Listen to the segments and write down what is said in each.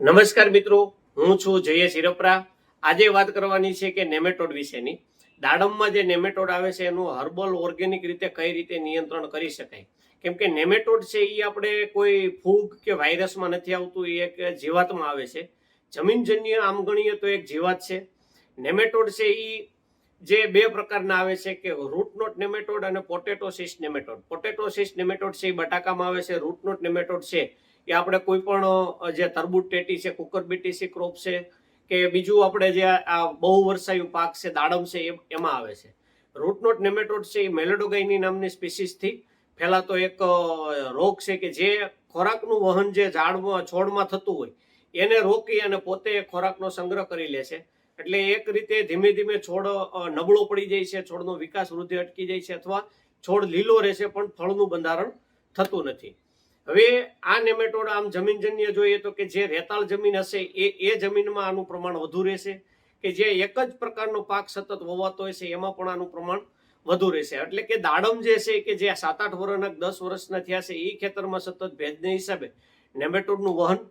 નમસ્કાર મિત્રો, હું છું જય શિરપરા આજે વાત કરવાની છે કે નેમેટોડ વિશેની. દાડમમાં જે નેમેટોડ આવે છે, એનું હર્બલ ઓર્ગેનિક રીતે કઈ રીતે નિયંત્રણ કરી શકાય? કેમ કે નેમેટોડ છે એ આપણે કોઈ ફૂગ કે વાયરસમાં નથી આવતું એ એક જીવાતમાં આવે છે. જમીનજન્ય આમ ગણીએ તો એક જીવાત છે. નેમેટોડ છે એ જે બે પ્રકારના આવે છે કે રૂટનોટ નેમેટોડ અને પોટેટોસિસ નેમેટોડ પોટેટોસિસ નેમેટોડ છે એ બટાકામાં આવે છે રૂટનોટ નેમેટોડ છે. એ આપણે કોઈ પણ જે તરબૂચ ટેટી છે, કુકર બીટીસી ક્રોપ છે, કે બીજું આપણે જે આ બહુ વર્ષાયું પાક છે, દાડમ છે, એમાં આવે છે. રૂટનોટ નેમેટોડ છે, એ મેલેડોગાઈની નામની સ્પીસીસથી ફેલાતો એક રોગ છે કે જે ખોરાકનું વહન જે ઝાડમાં, છોડમાં થતું હોય, એને રોકી અને પોતે ખોરાકનો સંગ્રહ કરી લે છે. એટલે એક રીતે ધીમે ધીમે છોડ નબળો પડી જાય છે, છોડનો વિકાસ વૃદ્ધિ અટકી જાય છે, અથવા છોડ લીલો રહેશે, પણ ફળનું બંધારણ થતું નથી. હવે આ નેમેટોડ આમ જમીનજન્ય જોઈએ તો કે જે રેતાળ જમીન હશે એ એ જમીનમાં આનું પ્રમાણ વધુ રહેશે કે જે એક જ પ્રકારનો પાક સતત વવાતો હોય છે એમાં પણ આનું પ્રમાણ વધુ રહેશે. એટલે કે દાડમ જે છે કે જે સાત આઠ વર્ષના દસ વર્ષના થયા છે એ ખેતરમાં સતત ભેજને હિસાબે નેમેટોડનું વહન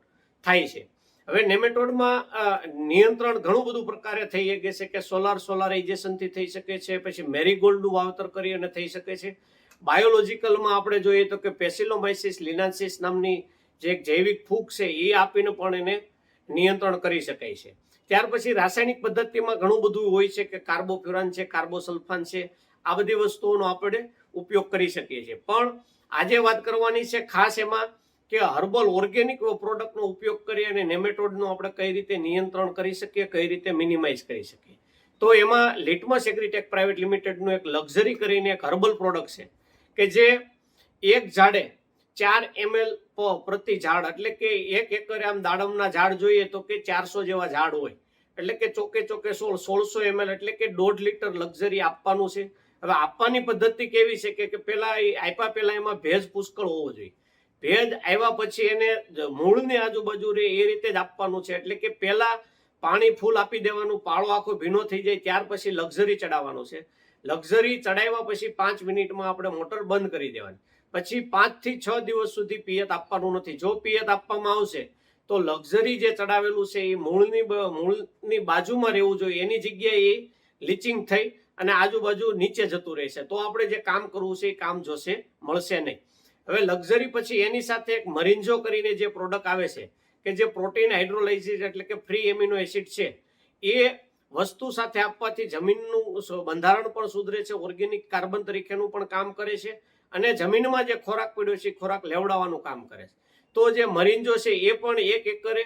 થાય છે. હવે નેમેટોડમાં નિયંત્રણ ઘણું બધું પ્રકારે થઈ શકે છે કે સોલાર સોલારાઇઝેશનથી થઈ શકે છે, પછી મેરીગોલ્ડનું વાવતર કરી અને થઈ શકે છે. બાયોલોજિકલમાં આપણે જોઈએ તો કે પેસિલોમાઇસિસ લિનાન્સિસ નામની જે એક જૈવિક ફૂગ છે, એ આપીને પણ એને નિયંત્રણ કરી શકાય છે. ત્યાર પછી રાસાયણિક પદ્ધતિમાં ઘણું બધું હોય છે કે કાર્બોફ્યુરાન છે, કાર્બોસલ્ફાન છે, આ બધી વસ્તુઓનો આપણે ઉપયોગ કરી શકીએ છીએ. પણ આજે વાત કરવાની છે ખાસ એમાં કે હર્બલ ઓર્ગેનિક પ્રોડક્ટનો ઉપયોગ કરી અને નેમેટોડનું આપણે કઈ રીતે નિયંત્રણ કરી શકીએ, કઈ રીતે મિનિમાઇઝ કરી શકીએ. તો એમાં લિટમસ એગ્રીટેક પ્રાઇવેટ લિમિટેડનું એક લક્ઝરી કરીને એક હર્બલ પ્રોડક્ટ છે. કે જે એક ઝાડે ચાર એમએલ પ્રતિ ઝાડ, એટલે કે એક એકરે આમ દાડમના ઝાડ જોઈએ તો કે ચારસો જેવા ઝાડ હોય. એટલે કે ચોકે ચોકે સોળ, સોળસો એમએલ એટલે કે દોઢ લીટર લક્ઝરી આપવાનું છે. હવે આપવાની પદ્ધતિ કેવી છે કે પેલા આપ્યા પેલા એમાં ભેજ પુષ્કળ હોવો જોઈએ. ભેજ આવ્યા પછી એને મૂળની આજુબાજુ રે એ રીતે જ આપવાનું છે. એટલે કે પેલા પાણી ફૂલ આપી દેવાનું, પાળો આખો ભીનો થઈ જાય, ત્યાર પછી લક્ઝરી ચડાવવાનું છે. લક્ઝરી ચડાવ્યા પછી પાંચ મિનિટમાં આપણે મોટર બંધ કરી દેવાની. પછી પાંચથી છ દિવસ સુધી પિયત આપવાનું નથી. જો પિયત આપવામાં આવશે, તો લક્ઝરી જે ચડાવેલું છે, એ મૂળની મૂળની બાજુમાં રહેવું જોઈએ. એની જગ્યાએ એ લીચિંગ થઈ અને આજુબાજુ નીચે જતું રહેશે. તો આપણે જે કામ કરવું છે, એ કામ જોશે, મળશે નહીં. હવે લક્ઝરી પછી એની સાથે એક મરિન્જો કરીને જે પ્રોડક્ટ આવે છે, કે જે પ્રોટીન હાઇડ્રોલાઇસિસ એટલે કે ફ્રી એમિનો એસિડ છે, એ વસ્તુ સાથે આપવાથી જમીનનું બંધારણ પણ સુધરે છે ઓર્ગેનિક કાર્બન તરીકેનું પણ કામ કરે છે અને જમીનમાં જે ખોરાક પડ્યો છે ખોરાક લેવડાવવાનું કામ કરે છે. તો જે મરીંજો છે એ પણ એક એકરે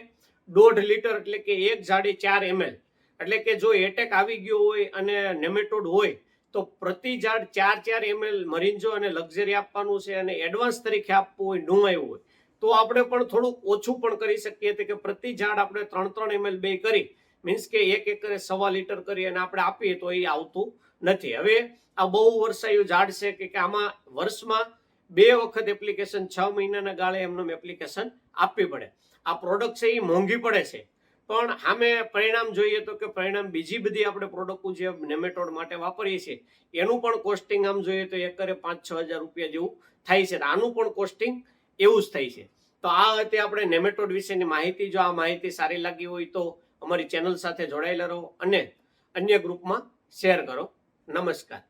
દોઢ લીટર એટલે કે એક ઝાડી ચાર એમએલ એટલે કે જો એટેક આવી ગયો હોય અને નેમેટોડ હોય તો પ્રતિ ઝાડ ચાર ચાર એમએલ મરીંજો અને લક્ઝરી આપવાનું છે અને એડવાન્સ તરીકે આપવું હોય નુવાયું હોય. તો આપણે પણ થોડુંક ઓછું પણ કરી શકીએ કે પ્રતિ ઝાડ આપણે ત્રણ ત્રણ એમએલ બે કરી મીન્સ કે એક એકરે સવા લીટર કરી અને આપણે આપીએ તો એ આવતું નથી. હવે આ બહુ વર્ષાયું ઝાડ છે કે આમાં વર્ષમાં બે વખત એપ્લિકેશન છ મહિનાના ગાળે એમને એપ્લિકેશન આપવી પડે. આ પ્રોડક્ટ છે એ મોંઘી પડે છે. પણ સામે પરિણામ જોઈએ તો કે પરિણામ બીજી બધી આપણે પ્રોડક્ટ જે નેમેટોડ માટે વાપરીએ છીએ, એનું પણ કોસ્ટિંગ આમ જોઈએ તો એકરે પાંચ છ હજાર રૂપિયા જેવું થાય છે. આનું પણ કોસ્ટિંગ એવું જ થાય છે. તો આ હતી આપણે નેમેટોડ વિશેની માહિતી. જો આ માહિતી સારી લાગી હોય તો અમારી ચેનલ સાથે જોડાયેલા રહો અને અન્ય ગ્રુપમાં શેર કરો. નમસ્કાર.